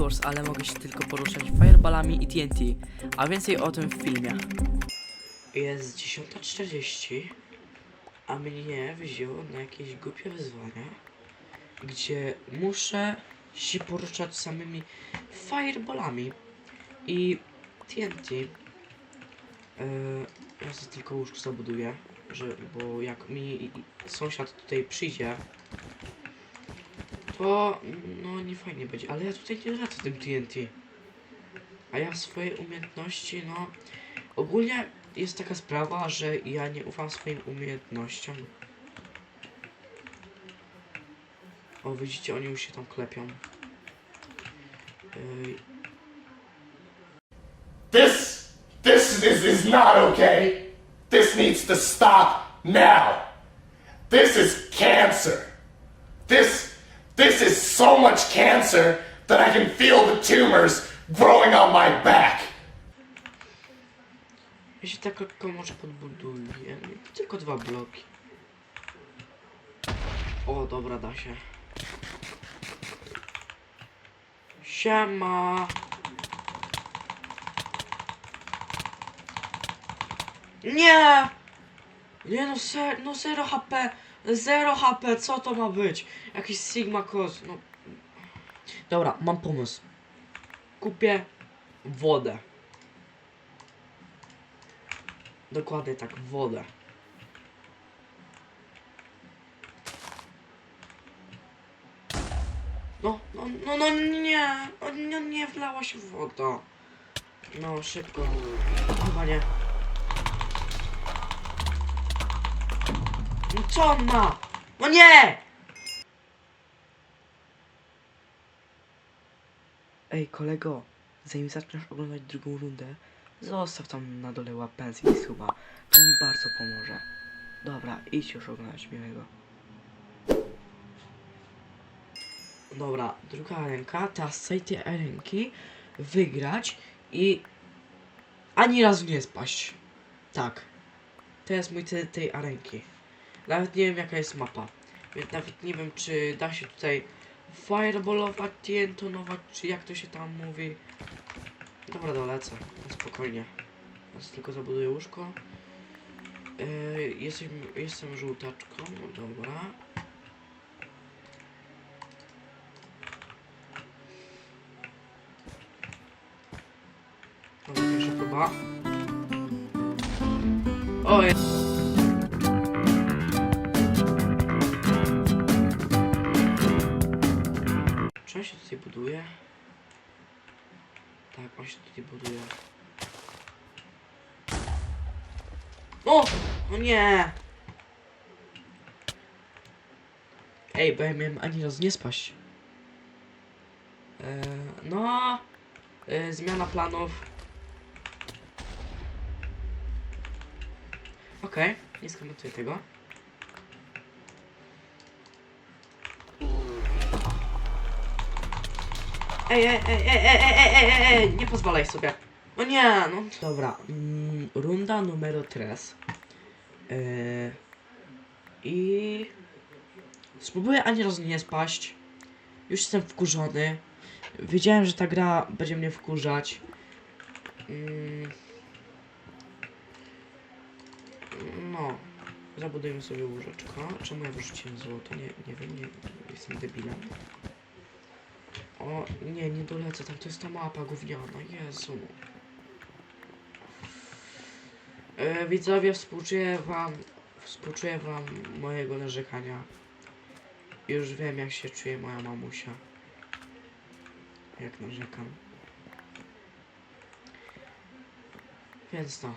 Doors, ale mogę się tylko poruszać fireballami i TNT. A więcej o tym w filmie. Jest 10.40, a mnie wzięło na jakieś głupie wyzwanie, gdzie muszę się poruszać samymi fireballami i TNT. Yy, ja sobie tylko łóżko zabuduję, że, bo jak mi sąsiad tutaj przyjdzie, to no nie fajnie będzie, ale ja tutaj nie lecę tym TNT. A ja swoje umiejętności, no ogólnie jest taka sprawa, że ja nie ufam swoim umiejętnościom. O, widzicie, oni już się tam klepią. Yy, This, this is, is not okay. This needs to stop now. This is cancer. This, this is so much cancer that I can feel the tumors growing on my back. Ja się tak lekko może podbuduję. Tylko dwa bloki. O, dobra, da się. Siema. Nie! Nie no, ser, no 0 HP. 0 HP, co to ma być? Jakiś Sigma Cos, no. Dobra, mam pomysł. Kupię wodę. Dokładnie tak, wodę. No, no, no, no nie, no, nie, wlała się woda. No, szybko. Chyba nie. Co on ma? No nie! Ej, kolego, zanim zaczniesz oglądać drugą rundę, zostaw tam na dole łapęcję i suba. To mi bardzo pomoże. Dobra, idź już oglądać miłego. Dobra, druga ręka, teraz z tej ręki wygrać i ani razu nie spaść. Tak. To jest mój cel tej arenki. Nawet nie wiem jaka jest mapa. Więc nawet nie wiem czy da się tutaj fireballować, tientonować, czy jak to się tam mówi. Dobra, dolecę. Spokojnie. Teraz tylko zabuduję łóżko. Yy, jestem, jestem żółtaczką, no dobra. Dobra, pierwsza próba. Oj. Czy on się tutaj buduje? Tak, on się tutaj buduje. O! No nie! Ej, bo ja miałem ani razu nie spaść. Eee, no... E, zmiana planów. Okej, nie skomentuję tego. Ej, ej, ej, ej, ej, ej, ej, nie pozwalaj sobie. No nie, no. Dobra, mm, runda numero 3. Yy, I spróbuję ani razu nie spaść. Już jestem wkurzony. Wiedziałem, że ta gra będzie mnie wkurzać. Mm. No. Zabudujmy sobie łóżeczko. Czemu ja wyrzuciłem złoto? Nie, nie wiem, nie, jestem debilem. O, nie, nie dolecę, tam to jest ta mapa gówniana, Jezu. E, widzowie, współczuję wam, współczuję wam mojego narzekania. Już wiem, jak się czuje moja mamusia. Jak narzekam. Więc no.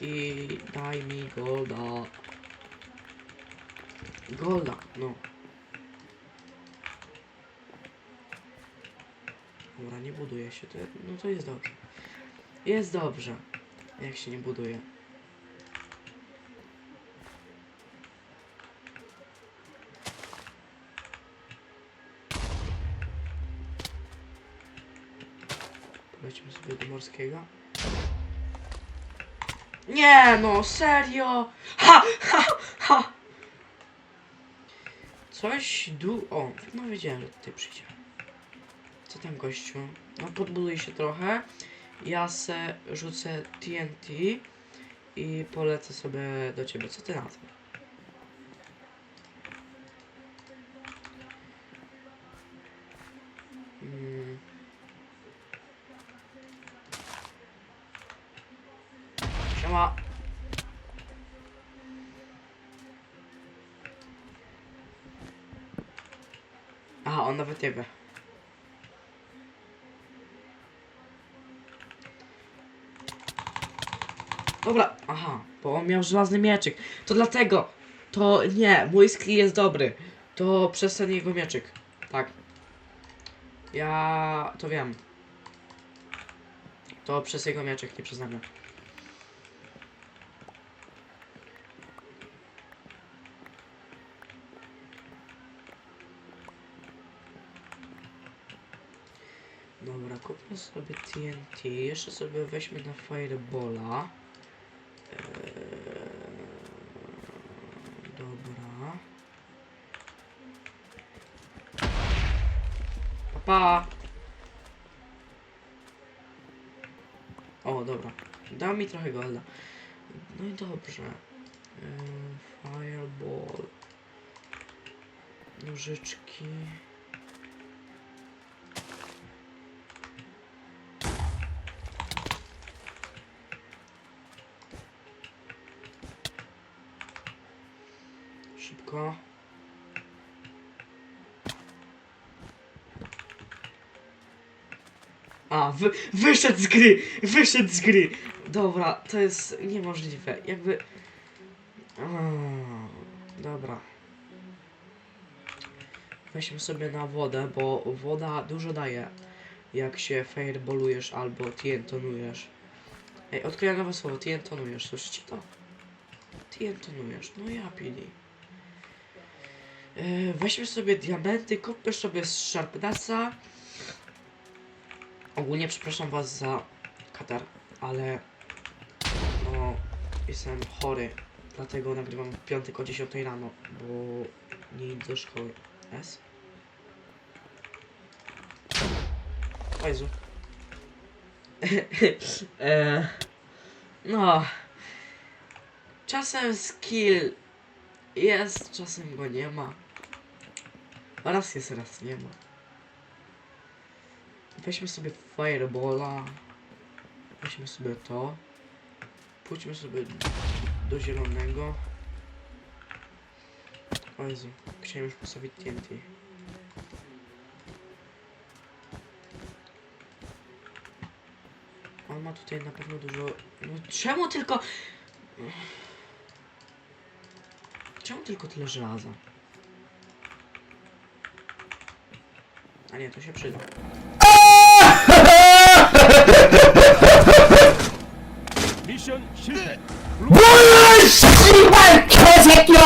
I daj mi golda. Golda, no. Dobra, nie buduje się, to, no to jest dobrze. Jest dobrze, jak się nie buduje. Polecimy sobie do morskiego. Nie no, serio! Ha! Ha! Ha! Coś du... O, no wiedziałem, że tutaj przyjdzie. Tam gościu? No podbuduj się trochę. Ja se rzucę TNT i polecę sobie do ciebie. Co ty na to? Mm. Siema. Aha, on nawet nie wie. Dobra, aha, bo on miał żelazny mieczyk. To dlatego. To nie, mój skill jest dobry. To przez ten jego mieczyk. Tak. Ja to wiem. To przez jego mieczyk, nie przez mnie. Dobra, kupmy sobie TNT. Jeszcze sobie weźmy na Fireballa. Dobra. Papa. O, dobra. Dał mi trochę golda. No i dobrze. Eee, fireball. Nożyczki. Szybko. A, wy, wyszedł z gry! Wyszedł z gry! Dobra, to jest niemożliwe. Jakby... A, dobra. Weźmy sobie na wodę, bo woda dużo daje. Jak się fireballujesz albo tientonujesz. Ej, odkryję nowe słowo, tientonujesz, słyszycie to? Tientonujesz, no ja pili. Yy, weźmy sobie diamenty, kupmy sobie z Sharpnessa. Ogólnie przepraszam was za katar, ale no jestem chory, dlatego nagrywam w piątek o 10 rano, bo nie idę do szkoły. S? O Jezu. e, no. Czasem skill jest, czasem go nie ma. Raz jest, raz nie ma. Weźmy sobie Fireballa. Weźmy sobie to. Pójdźmy sobie do zielonego. O Jezu, chciałem już postawić TNT. On ma tutaj na pewno dużo... No czemu tylko... Czemu tylko tyle żelaza? A nie, to się przyda. 미션 실패. 씨발 개새끼야!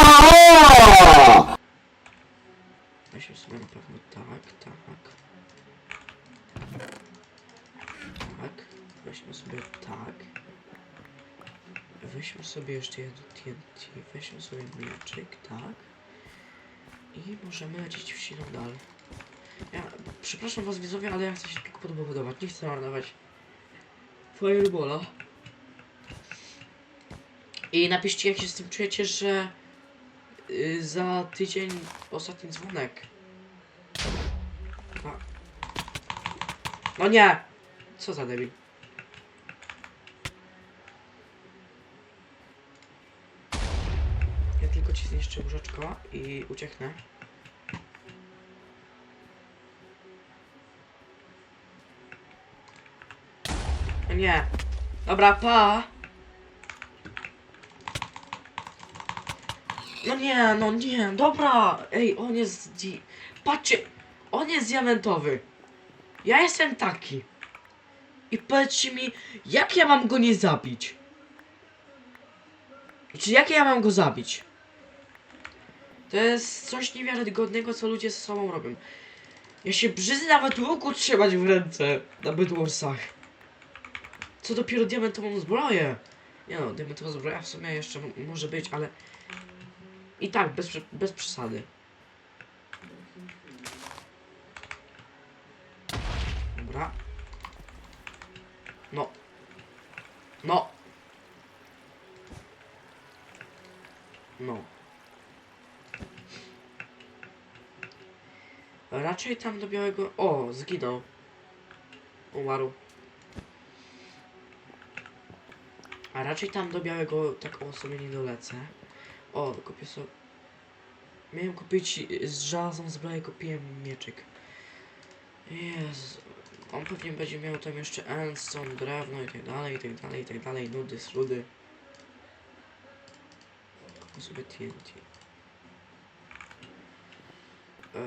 Weźmy sobie na pewno tak, tak. Tak. Weźmy sobie tak. Weźmy sobie jeszcze jedno TNT. Weźmy sobie mieczyk, tak. I możemy lecieć w silną dal. Ja, przepraszam was widzowie, ale ja chcę się tylko podbudować. Nie chcę marnować Firebola. I napiszcie jak się z tym czujecie, że y, za tydzień ostatni dzwonek. A. No nie! Co za debil. Ja tylko ci zniszczę łóżeczko i ucieknę. Nie. Dobra, pa! No nie, no nie, dobra! Ej, on jest di... Patrzcie! On jest diamentowy. Ja jestem taki. I powiedzcie mi, jak ja mam go nie zabić? Czy jak ja mam go zabić? To jest coś niewiarygodnego, co ludzie ze sobą robią. Ja się brzydzę nawet łuku trzymać w ręce na Bedwarsach. Co dopiero diamentową zbroję? Nie no, diamentowa zbroja w sumie jeszcze może być, ale... I tak, bez, bez przesady. Dobra. No. No. No. Raczej tam do białego... O, zginął. Umarł. Raczej tam do białego tak o sobie nie dolecę. O, kupię sobie... Miałem kupić z żelazną zbroję, kupiłem mieczyk. Jezu. On pewnie będzie miał tam jeszcze endstone, drewno i tak dalej, i tak dalej, i tak dalej, nudy, sludy. Kupię sobie TNT. Eee,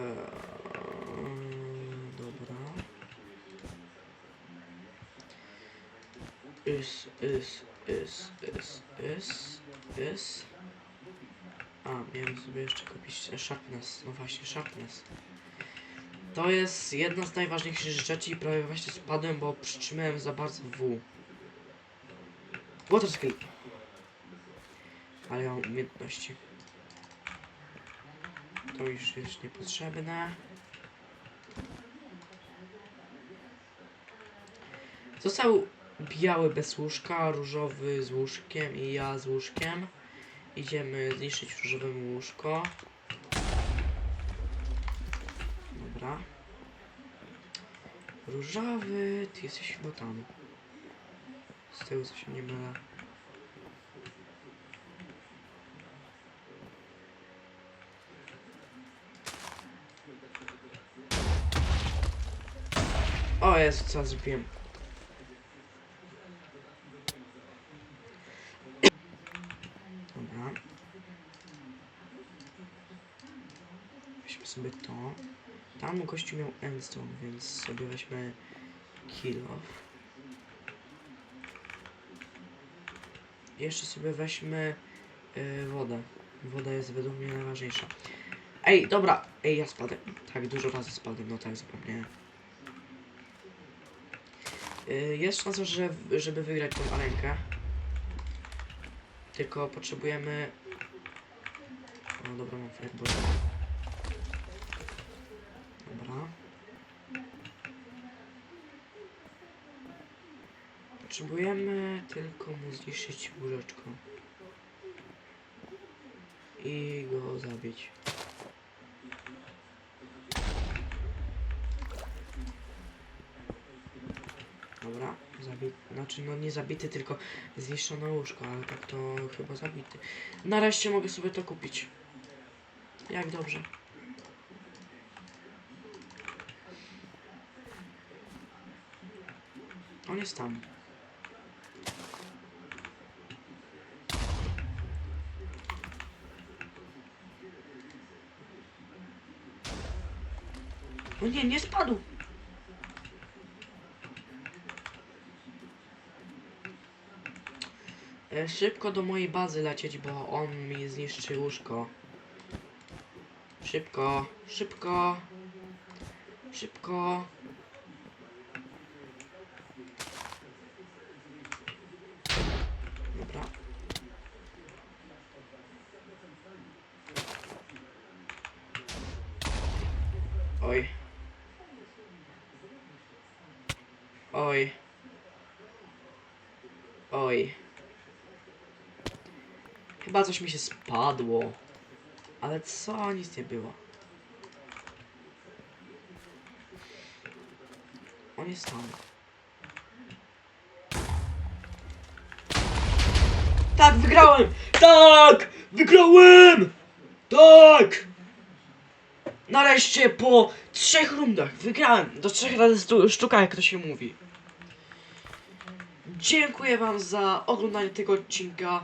dobra. Is, is, is, is, is, is. A, miałem sobie jeszcze kupić sharpness. No właśnie, sharpness. To jest jedna z najważniejszych rzeczy i prawie właśnie spadłem, bo przytrzymałem za bardzo W. Water skill. Ale mam umiejętności. To już jest niepotrzebne. Został biały bez łóżka, różowy z łóżkiem i ja z łóżkiem. Idziemy zniszczyć różowemu łóżko. Dobra. Różowy, ty jesteś chyba tam. Z tego co się nie mylę. O Jezu, co zrobiłem? Dobra. Weźmy sobie to. Tam gościu miał endstone, więc sobie weźmy kill off. Jeszcze sobie weźmy y, wodę. Woda jest według mnie najważniejsza. Ej, dobra. Ej, ja spadłem. Tak, dużo razy spadłem, no tak, zapomniałem. Y, jest szansa, że, żeby wygrać tą arenkę. Tylko potrzebujemy... O, dobra, mam fireball. Dobra. Potrzebujemy tylko mu zniszczyć łóżeczko. I go zabić. Dobra, zabity. Znaczy, no nie zabity, tylko zniszczone łóżko, ale tak to chyba zabity. Nareszcie mogę sobie to kupić. Jak dobrze. On jest tam. O nie, nie spadł. E, Szybko do mojej bazy lecieć, bo on mi zniszczy łóżko. Szybko, szybko. Szybko. Dobra. Coś mi się spadło. Ale co? Nic nie było. On jest tam. Tak, wygrałem! Tak! Wygrałem! Tak! Nareszcie po trzech rundach wygrałem. Do trzech razy sztuka, jak to się mówi. Dziękuję wam za oglądanie tego odcinka.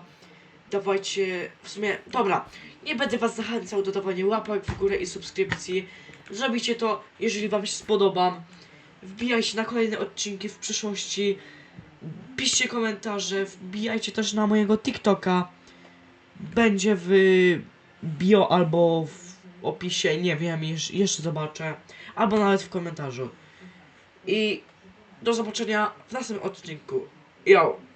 Dawajcie, w sumie, dobra, nie będę was zachęcał do dawania łapek w górę i subskrypcji. Zrobicie to, jeżeli wam się spodobam. Wbijajcie na kolejne odcinki w przyszłości. Piszcie komentarze, wbijajcie też na mojego TikToka. Będzie w bio albo w opisie, nie wiem, jeszcze zobaczę. Albo nawet w komentarzu. I do zobaczenia w następnym odcinku. Yo!